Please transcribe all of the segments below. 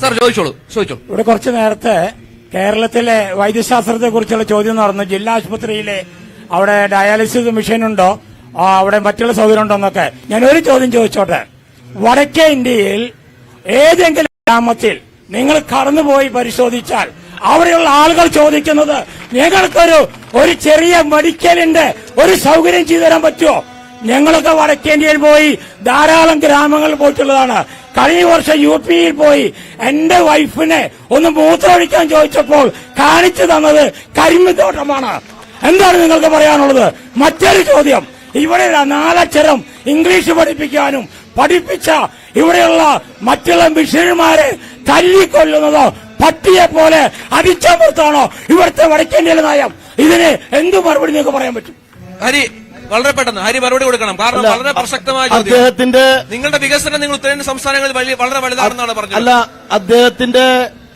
Sir ചോദിച്ചോളൂ ചോദിച്ചോളൂ. ഇവിടെ കുറച്ചു നേരത്തെ കേരളത്തിലെ വൈദ്യശാസ്ത്രത്തെ കുറിച്ചുള്ള ചോദ്യം നടന്നു. ജില്ലാ ആശുപത്രിയിലെ അവിടെ ഡയാലിസിസ് മെഷീൻ ഉണ്ടോ അവിടെ മറ്റുള്ള സൗകര്യം ഉണ്ടോ എന്നൊക്കെ. ഞാൻ ഒരു ചോദ്യം ചോദിച്ചോട്ടെ. വടക്കേ ഇന്ത്യയിൽ ഏതെങ്കിലും ഗ്രാമത്തിൽ നിങ്ങൾ കടന്നുപോയി പരിശോധിച്ചാൽ അവിടെയുള്ള ആളുകൾ ചോദിക്കുന്നത് ഞങ്ങൾക്കൊരു ഒരു ചെറിയ മെഡിക്കലിന്റെ ഒരു സൗകര്യം ചെയ്തു തരാൻ പറ്റുമോ? ഞങ്ങളൊക്കെ വടക്കേന്ത്യയിൽ പോയി ധാരാളം ഗ്രാമങ്ങളിൽ പോയിട്ടുള്ളതാണ്. കഴിഞ്ഞ വർഷം യു പിയിൽ പോയി എന്റെ വൈഫിനെ ഒന്ന് മൂത്രമൊഴിക്കാൻ ചോദിച്ചപ്പോൾ കാണിച്ചു തന്നത് കരിമ്പിത്തോട്ടമാണ് എന്താണ് നിങ്ങൾക്ക് പറയാനുള്ളത്? മറ്റൊരു ചോദ്യം. ഇവിടെ നാലക്ഷരം ഇംഗ്ലീഷ് പഠിപ്പിക്കാനും പഠിപ്പിച്ച ഇവിടെയുള്ള മറ്റുള്ള മിഷണറിമാരെ തല്ലിക്കൊല്ലുന്നതോ പട്ടിയെ പോലെ അടിച്ചമർത്താണോ ഇവിടുത്തെ വടക്കേണ്ടിയുള്ള നയം. ഇതിന് എന്ത് മറുപടി നിങ്ങൾക്ക് പറയാൻ പറ്റും? വളരെ പെട്ടെന്ന്. ഹരി മറുപടി കൊടുക്കണം. കാരണം വളരെ പ്രസക്തമായ അദ്ദേഹത്തിന്റെ നിങ്ങളുടെ വികസനം നിങ്ങൾ ഉത്തരേന്ത്യൻ സംസ്ഥാനങ്ങളിൽ വലിയ വളരെ വലുതാണെന്നാണ് പറഞ്ഞത്. അല്ല അദ്ദേഹത്തിന്റെ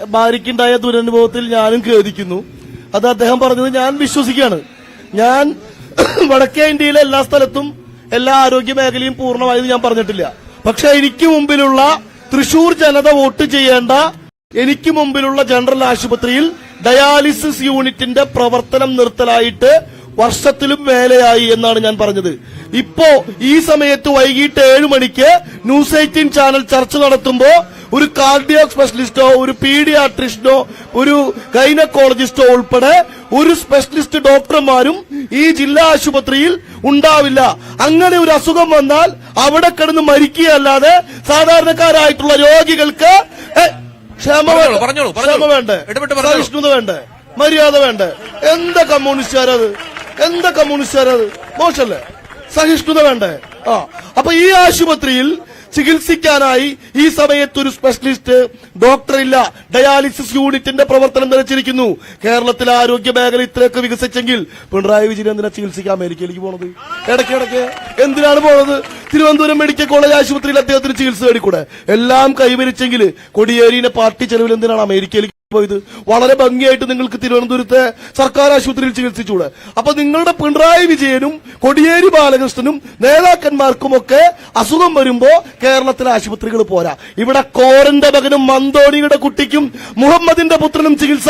ഭാര്യയ്ക്കുണ്ടായ ദുരനുഭവത്തിൽ ഞാനും ഖേദിക്കുന്നു. അത് അദ്ദേഹം പറഞ്ഞത് ഞാൻ വിശ്വസിക്കുകയാണ്. ഞാൻ വടക്കേ ഇന്ത്യയിലെ എല്ലാ സ്ഥലത്തും എല്ലാ ആരോഗ്യ മേഖലയും പൂർണമായത് ഞാൻ പറഞ്ഞിട്ടില്ല. പക്ഷെ എനിക്ക് മുമ്പിലുള്ള തൃശൂർ ജനത വോട്ട് ചെയ്യേണ്ട എനിക്ക് മുമ്പിലുള്ള ജനറൽ ആശുപത്രിയിൽ ഡയാലിസിസ് യൂണിറ്റിന്റെ പ്രവർത്തനം നിർത്തലായിട്ട് വർഷത്തിലും മേലെയായി എന്നാണ് ഞാൻ പറഞ്ഞത്. ഇപ്പോ ഈ സമയത്ത് വൈകിട്ട് ഏഴ് മണിക്ക് ന്യൂസ് എയ്റ്റീൻ ചാനൽ ചർച്ച നടത്തുമ്പോ ഒരു കാർഡിയോ സ്പെഷ്യലിസ്റ്റോ ഒരു പീഡിയാട്രിസ്റ്റോ ഒരു ഗൈനക്കോളജിസ്റ്റോ ഉൾപ്പെടെ ഒരു സ്പെഷ്യലിസ്റ്റ് ഡോക്ടർമാരും ഈ ജില്ലാ ആശുപത്രിയിൽ ഉണ്ടാവില്ല. അങ്ങനെ ഒരു അസുഖം വന്നാൽ അവിടെ കിടന്ന് മരിക്കുകയല്ലാതെ സാധാരണക്കാരായിട്ടുള്ള രോഗികൾക്ക് ക്ഷമ വേണ്ട. സഹിഷ്ണുത വേണ്ടേ. മര്യാദ വേണ്ടേ. എന്താ കമ്മ്യൂണിസ്റ്റുകാരത്? എന്താ കമ്മ്യൂണിസ്റ്റുകാരത് മോശല്ലേ? സഹിഷ്ണുത വേണ്ടേ? ആ. അപ്പൊ ഈ ആശുപത്രിയിൽ ചികിത്സിക്കാനായി ഈ സമയത്ത് ഒരു സ്പെഷ്യലിസ്റ്റ് ഡോക്ടർ ഇല്ല. ഡയാലിസിസ് യൂണിറ്റിന്റെ പ്രവർത്തനം നിലച്ചിരിക്കുന്നു. കേരളത്തിലെ ആരോഗ്യ മേഖല ഇത്രയൊക്കെ വികസിച്ചെങ്കിൽ പിണറായി വിജയൻ എന്തിനാ ചികിത്സിക്കാൻ അമേരിക്കയിലേക്ക് പോണത്? ഇടയ്ക്ക് ഇടയ്ക്ക് എന്തിനാണ് പോണത്? തിരുവനന്തപുരം മെഡിക്കൽ കോളേജ് ആശുപത്രിയിൽ അദ്ദേഹത്തിന് ചികിത്സ നേടിക്കൂടെ എല്ലാം കൈവരിച്ചെങ്കിൽ കൊടിയേരിയിലെ പാർട്ടി ചെലവിൽ എന്തിനാണ് അമേരിക്കയിലേക്ക് പോയത് വളരെ ഭംഗിയായിട്ട് നിങ്ങൾക്ക് തിരുവനന്തപുരത്തെ സർക്കാർ ആശുപത്രിയിൽ ചികിത്സിച്ചൂടെ അപ്പൊ നിങ്ങളുടെ പിണറായി വിജയനും കൊടിയേരി ബാലകൃഷ്ണനും നേതാക്കന്മാർക്കും ഒക്കെ അസുഖം വരുമ്പോ കേരളത്തിലെ ആശുപത്രികൾ പോരാ. ഇവിടെ കോരന്റെ മകനും മന്തോണിയുടെ കുട്ടിക്കും മുഹമ്മദിന്റെ പുത്രനും ചികിത്സ.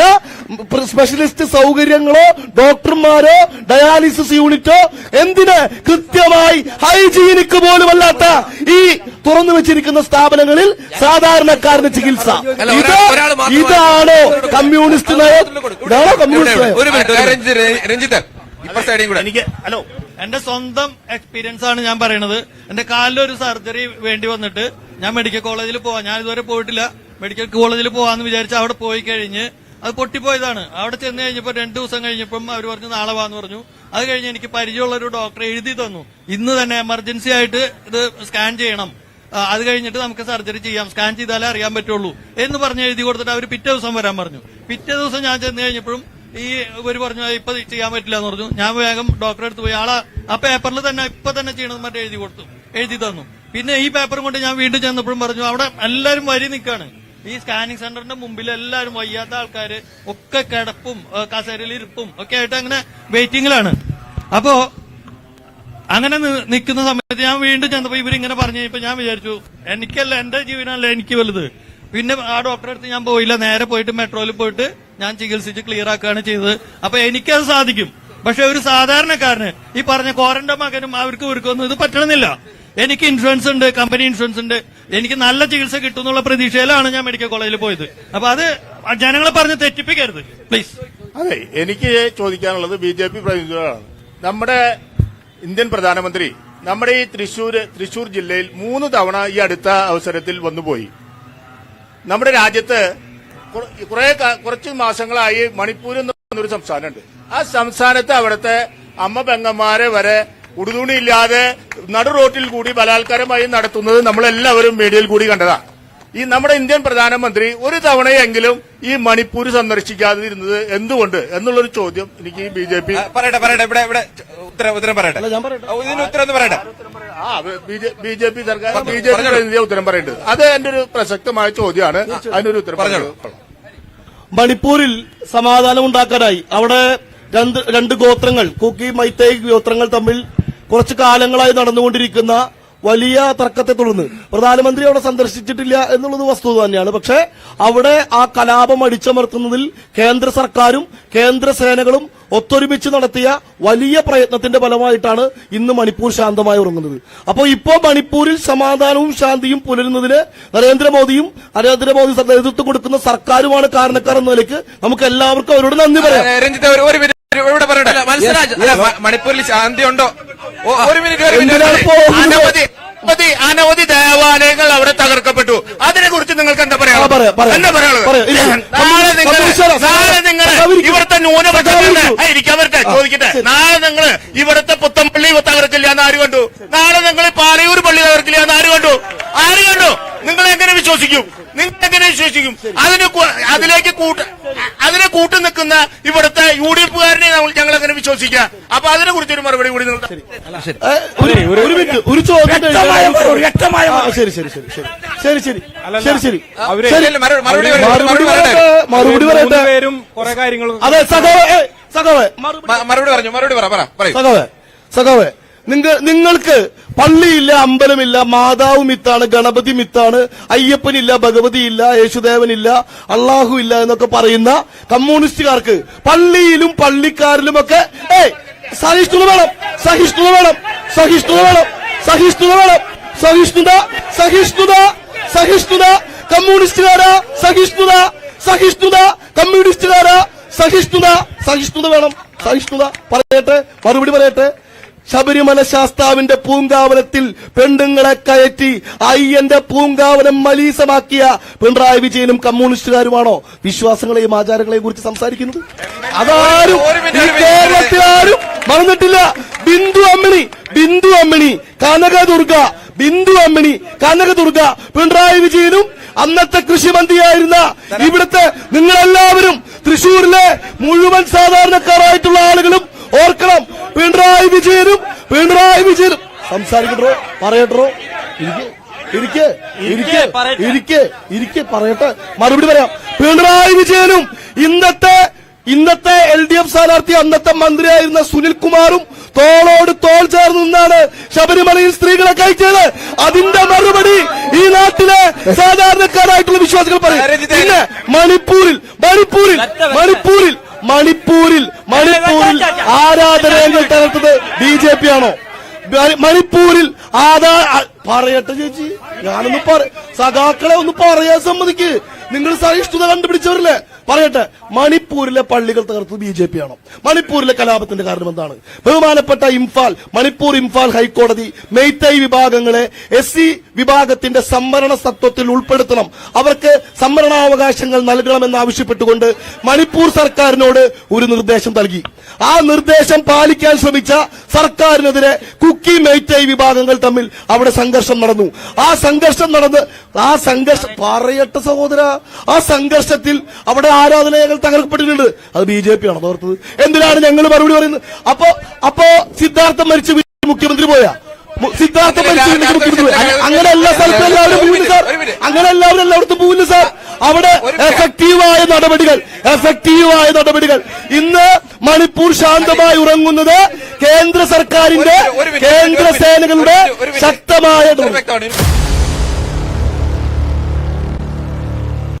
സ്പെഷ്യലിസ്റ്റ് സൗകര്യങ്ങളോ ഡോക്ടർമാരോ ഡയാലിസിസ് യൂണിറ്റോ എന്തിന് കൃത്യമായി ഹൈജീനിക്ക് പോലുമല്ലാത്ത ഈ തുറന്നു വെച്ചിരിക്കുന്ന സ്ഥാപനങ്ങളിൽ സാധാരണക്കാരന് ചികിത്സ. അല്ല, ഇതാണോ കമ്മ്യൂണിസ്റ്റ് നയം ഇതാണോ കമ്മ്യൂണിസ്റ്റ് രഞ്ജിത്ത്, എനിക്ക് ഹലോ എന്റെ സ്വന്തം എക്സ്പീരിയൻസ് ആണ് ഞാൻ പറയണത്. എന്റെ ഒരു സർജറി വേണ്ടി വന്നിട്ട് ഞാൻ മെഡിക്കൽ കോളേജിൽ പോവാ. ഞാൻ ഇതുവരെ പോയിട്ടില്ല. മെഡിക്കൽ കോളേജിൽ പോവാന്ന് വിചാരിച്ച് അവിടെ പോയി കഴിഞ്ഞ് അത് പൊട്ടിപ്പോയതാണ്. അവിടെ ചെന്ന് കഴിഞ്ഞപ്പോൾ രണ്ടു ദിവസം കഴിഞ്ഞപ്പം അവർ പറഞ്ഞു നാളെ വാന്ന് പറഞ്ഞു. അത് കഴിഞ്ഞ് എനിക്ക് പരിചയമുള്ള ഒരു ഡോക്ടറെ എഴുതി തന്നു. ഇന്ന് തന്നെ എമർജൻസി ആയിട്ട് ഇത് സ്കാൻ ചെയ്യണം. അത് കഴിഞ്ഞിട്ട് നമുക്ക് സർജറി ചെയ്യാം. സ്കാൻ ചെയ്താലേ അറിയാൻ പറ്റുള്ളൂ എന്ന് പറഞ്ഞ് എഴുതി കൊടുത്തിട്ട് അവർ പിറ്റേ ദിവസം വരാൻ പറഞ്ഞു. പിറ്റേ ദിവസം ഞാൻ ചെന്ന് കഴിഞ്ഞപ്പോഴും ഈ ഇവർ പറഞ്ഞു "ആ, ഇപ്പൊ ചെയ്യാൻ പറ്റില്ല എന്ന് പറഞ്ഞു. ഞാൻ വേഗം ഡോക്ടറെ അടുത്ത് പോയി. ആളെ ആ പേപ്പറിൽ തന്നെ ഇപ്പൊ തന്നെ ചെയ്യണമെന്ന് മറ്റേ എഴുതി കൊടുത്തു. എഴുതി തന്നു. പിന്നെ ഈ പേപ്പറും കൊണ്ട് ഞാൻ വീണ്ടും ചെന്നപ്പോഴും പറഞ്ഞു അവിടെ എല്ലാവരും വരി നിൽക്കാണ് ഈ സ്കാനിങ് സെന്ററിന്റെ മുമ്പിൽ എല്ലാവരും വയ്യാത്ത ആൾക്കാര് ഒക്കെ കിടപ്പും കസേരയിൽ ഇരിപ്പും ഒക്കെ ആയിട്ട് അങ്ങനെ വെയിറ്റിംഗിലാണ് അപ്പോ അങ്ങനെ നിൽക്കുന്ന സമയത്ത് ഞാൻ വീണ്ടും ചെന്നപ്പോ ഇവരിങ്ങനെ പറഞ്ഞു ഇപ്പൊ ഞാൻ വിചാരിച്ചു എനിക്കല്ല എന്റെ ജീവനല്ല എനിക്ക് വലുത്. പിന്നെ ആ ഡോക്ടറെ അടുത്ത് ഞാൻ പോയില്ല നേരെ പോയിട്ട് മെട്രോയിൽ പോയിട്ട് ഞാൻ ചികിത്സിച്ച് ക്ലിയർ ആക്കുകയാണ് ചെയ്തത്. അപ്പൊ എനിക്കത് സാധിക്കും. പക്ഷെ ഒരു സാധാരണക്കാരന് ഈ പറഞ്ഞ കോരന്റെ മകനും അവർക്ക് ഇവർക്കൊന്നും ഇത് പറ്റണമെന്നില്ല. എനിക്ക് ഇൻഷുറൻസ് ഉണ്ട് കമ്പനി ഇൻഷുറൻസ് ഉണ്ട്. എനിക്ക് നല്ല ചികിത്സ കിട്ടും എന്നുള്ള പ്രതീക്ഷയിലാണ് ഞാൻ മെഡിക്കൽ കോളേജിൽ പോയത്. അപ്പൊ അത് ജനങ്ങളെ പറഞ്ഞ് തെറ്റിപ്പിക്കരുത്. പ്ലീസ് അതെ എനിക്ക് ചോദിക്കാനുള്ളത് ബി ജെ പി പ്രതിനിധികളാണ്. നമ്മുടെ ഇന്ത്യൻ പ്രധാനമന്ത്രി നമ്മുടെ ഈ തൃശൂർ തൃശൂർ ജില്ലയിൽ മൂന്ന് തവണ ഈ അടുത്ത അവസരത്തിൽ വന്നുപോയി. നമ്മുടെ രാജ്യത്ത് കുറ- കുറെ കുറച്ച് മാസങ്ങളായി മണിപ്പൂർ എന്ന് പറഞ്ഞൊരു സംസ്ഥാനമുണ്ട്. ആ സംസ്ഥാനത്ത് അവിടുത്തെ അമ്മ പെങ്ങന്മാരെ വരെ ഉടുതുണിയില്ലാതെ നടു റോട്ടിൽ കൂടി ബലാത്കാരമായി നടത്തുന്നത് നമ്മളെല്ലാവരും മീഡിയയിൽ കൂടി കണ്ടതാണ്. ഈ നമ്മുടെ ഇന്ത്യൻ പ്രധാനമന്ത്രി ഒരു തവണയെങ്കിലും ഈ മണിപ്പൂർ സന്ദർശിക്കാതിരുന്നത് എന്തുകൊണ്ട് എന്നുള്ളൊരു ചോദ്യം എനിക്ക് ബി ജെ പി പറയട്ടെ പറയട്ടെ ഇവിടെ ഇവിടെ ഉത്തരം ഉത്തരം പറയട്ടെ. ഇതിന് ഉത്തരം ഒന്ന് പറയട്ടെ. ആ ബി ജെ പി സർക്കാർ ബി ജെ പി പ്രതിനിധിയെ ഉത്തരം പറയേണ്ടത്. അത് എന്റെ ഒരു പ്രസക്തമായ ചോദ്യമാണ്. അതിനൊരു ഉത്തരം പറഞ്ഞോളൂ. പറഞ്ഞോളൂ. മണിപ്പൂരിൽ സമാധാനം ഉണ്ടാക്കാനായി അവിടെ രണ്ട് രണ്ട് ഗോത്രങ്ങൾ കുക്കി മൈത്തേയ് ഗോത്രങ്ങൾ തമ്മിൽ കുറച്ചു കാലങ്ങളായി നടന്നുകൊണ്ടിരിക്കുന്ന വലിയ തർക്കത്തെ തുടർന്ന്. പ്രധാനമന്ത്രി അവിടെ സന്ദർശിച്ചിട്ടില്ല എന്നുള്ളത് വസ്തുത തന്നെയാണ്. പക്ഷേ അവിടെ ആ കലാപം അടിച്ചമർത്തുന്നതിൽ കേന്ദ്ര സർക്കാരും കേന്ദ്ര സേനകളും ഒത്തൊരുമിച്ച് നടത്തിയ വലിയ പ്രയത്നത്തിന്റെ ഫലമായിട്ടാണ് ഇന്ന് മണിപ്പൂർ ശാന്തമായി ഉറങ്ങുന്നത്. അപ്പോൾ ഇപ്പോൾ മണിപ്പൂരിൽ സമാധാനവും ശാന്തിയും പുലരുന്നതിന് നരേന്ദ്രമോദിയും നരേന്ദ്രമോദി നേതൃത്വം കൊടുക്കുന്ന സർക്കാരുമാണ് കാരണക്കാർ എന്ന നിലയ്ക്ക് നമുക്ക് എല്ലാവർക്കും അവരോട് നന്ദി പറയാം. മണിപ്പൂരിൽ ശാന്തി ഉണ്ടോ ഒരു മിനിറ്റ് ഒരു മിനിറ്റ്? അനവധി അനവധി ദേവാലയങ്ങൾ അവിടെ തകർക്കപ്പെട്ടു. അതിനെ കുറിച്ച് നിങ്ങൾക്ക് എന്താ പറയാം, എന്താ പറയാനുള്ളത്? നാളെ നിങ്ങൾ നാളെ നിങ്ങൾ. ഇവിടുത്തെ സഹകരിക്കും. ഇരിക്കാൻ വരട്ടെ ചോദിക്കട്ടെ. നാളെ നിങ്ങൾ ഇവിടുത്തെ പുത്തമ്പള്ളി തകർക്കില്ല എന്ന് ആര് കണ്ടു? നാളെ നിങ്ങൾ പാലയൂർ പള്ളി തകർക്കില്ല എന്ന് ആര് കണ്ടു? ആര് കണ്ടു? നിങ്ങൾ എങ്ങനെ വിശ്വസിക്കും? നിങ്ങൾ എങ്ങനെ വിശ്വസിക്കും അതിന് അതിലേക്ക് കൂട്ട് അതിനെ കൂട്ടു നിൽക്കുന്ന ഇവിടുത്തെ യു ഡി എഫുകാരനെ ഞങ്ങൾ എങ്ങനെ വിശ്വസിക്കുക. അപ്പൊ അതിനെ കുറിച്ചൊരു മറുപടി കൂടി നിങ്ങൾ ഏ, ഒരു- ഒരു മിനിറ്റ് ഒരു ചോദ്യം വ്യക്തമായ മറുപടി, വ്യക്തമായ മറുപടി. ശരി ശരി ശരി ശരി. ശരി ശരി. ശരി ശരി. മറുപടി പറയട്ടെ, അതെ സഖാവേ മറുപടി പറഞ്ഞു മറുപടി പറ സഖാവേ സഖാവേ നിങ്ങൾ നിങ്ങൾക്ക് പള്ളിയില്ല അമ്പലമില്ല മാതാവ് മിത്താണ് ഗണപതി മിത്താണ് അയ്യപ്പനില്ല ഭഗവതിയില്ല യേശുദേവനില്ല അള്ളാഹു ഇല്ല എന്നൊക്കെ പറയുന്ന കമ്മ്യൂണിസ്റ്റുകാർക്ക് പള്ളിയിലും പള്ളിക്കാരിലും ഒക്കെ സഹിഷ്ണുത വേണം സഹിഷ്ണുത വേണം സഹിഷ്ണുത വേണം സഹിഷ്ണുത വേണം സഹിഷ്ണുത സഹിഷ്ണുത സഹിഷ്ണുത കമ്മ്യൂണിസ്റ്റുകാരാ സഹിഷ്ണുത സഹിഷ്ണുത കമ്മ്യൂണിസ്റ്റുകാരാ സഹിഷ്ണുത സഹിഷ്ണുത വേണം സഹിഷ്ണുത പറയട്ടെ മറുപടി പറയട്ടെ. ശബരിമല ശാസ്താവിന്റെ പൂങ്കാവനത്തിൽ പെണ്ണുങ്ങളെ കയറ്റി അയ്യന്റെ പൂങ്കാവനം മലീസമാക്കിയ പിണറായി വിജയനും കമ്മ്യൂണിസ്റ്റുകാരുമാണോ വിശ്വാസങ്ങളെയും ആചാരങ്ങളെയും കുറിച്ച് സംസാരിക്കുന്നത്? അതാരും ആരും മറന്നിട്ടില്ല. ബിന്ദു അമ്മിണി ബിന്ദു അമ്മിണി കനകദുർഗ ബിന്ദു അമ്മിണി കനകദുർഗ. പിണറായി വിജയനും അന്നത്തെ കൃഷിമന്ത്രിയായിരുന്ന ഇവിടുത്തെ നിങ്ങളെല്ലാവരും തൃശൂരിലെ മുഴുവൻ സാധാരണക്കാരായിട്ടുള്ള ആളുകളും ഓർക്കണം പിണറായി വിജയനും പിണറായി വിജയനും. സംസാരിക്കട്ടോ പറയട്ടോ. ഇരിക്കെ ഇരിക്കെ ഇരിക്കെ ഇരിക്കെ ഇരിക്കെ പറയട്ടെ. മറുപടി പറയാം. പിണറായി വിജയനും ഇന്നത്തെ ഇന്നത്തെ എൽ ഡി എഫ് സ്ഥാനാർത്ഥി അന്നത്തെ മന്ത്രിയായിരുന്ന സുനിൽകുമാറും തോളോട് തോൾ ചേർന്ന് നിന്നാണ് ശബരിമലയിൽ സ്ത്രീകളെ കയറ്റിയത്. അതിന്റെ മറുപടി ഈ നാട്ടിലെ സാധാരണക്കാരായിട്ടുള്ള വിശ്വാസികൾ പറയും. പിന്നെ മണിപ്പൂരിൽ മണിപ്പൂരിൽ മണിപ്പൂരിൽ മണിപ്പൂരിൽ മണിപ്പൂരിൽ ആരാധനയങ്ങൾ തകർത്തത് ബി ജെ പി ആണോ? മണി- മണിപ്പൂരിൽ ആധാ പറയട്ടെ ചേച്ചി. ഞാനൊന്ന് പറ സഖാക്കളെ ഒന്ന് പറയാൻ സമ്മതിക്ക്. നിങ്ങൾ സഹിഷ്ണുത കണ്ടുപിടിച്ചവരല്ലേ? പറയട്ടെ മണിപ്പൂരിലെ പള്ളികൾ തകർത്തത് ബി ജെ പി ആണോ മണിപ്പൂരിലെ കലാപത്തിന്റെ കാരണം എന്താണ്? ബഹുമാനപ്പെട്ട ഇംഫാൽ മണിപ്പൂർ ഇംഫാൽ ഹൈക്കോടതി മെയ്തൈ വിഭാഗങ്ങളെ എസ് സി വിഭാഗത്തിന്റെ സംവരണ സത്വത്തിൽ ഉൾപ്പെടുത്തണം. അവർക്ക് സംവരണാവകാശങ്ങൾ നൽകണമെന്ന് ആവശ്യപ്പെട്ടുകൊണ്ട് മണിപ്പൂർ സർക്കാരിനോട് ഒരു നിർദ്ദേശം നൽകി. ആ നിർദ്ദേശം പാലിക്കാൻ ശ്രമിച്ച സർക്കാരിനെതിരെ കുക്കി മേറ്റൈ വിഭാഗങ്ങൾ തമ്മിൽ അവിടെ സംഘർഷം നടന്നു. ആ സംഘർഷം നടന്ന് ആ സംഘർഷം പറയട്ടെ സഹോദര ആ സംഘർഷത്തിൽ അവിടെ ആരാധനകൾ തകർക്കപ്പെട്ടിട്ടുണ്ട്. അത് ബി ജെ പി ആണ് തോർത്തത് എന്തിനാണ് ഞങ്ങൾ മറുപടി പറയുന്നത്? അപ്പൊ അപ്പൊ സിദ്ധാർത്ഥം മരിച്ചു മുഖ്യമന്ത്രി പോയാ? സിദ്ധാർത്ഥം മരിച്ചു അങ്ങനെ എല്ലാ സ്ഥലത്തും എല്ലാവരും പോവില്ല സാർ. അങ്ങനെ എല്ലാവരും എല്ലായിടത്തും പോവില്ല സാർ. അവിടെ എഫക്റ്റീവായ നടപടികൾ എഫക്റ്റീവായ നടപടികൾ ഇന്ന് മണിപ്പൂർ ശാന്തമായി ഉറങ്ങുന്നത് കേന്ദ്ര സർക്കാരിന്റെ കേന്ദ്ര സേനകളുടെ ശക്തമായ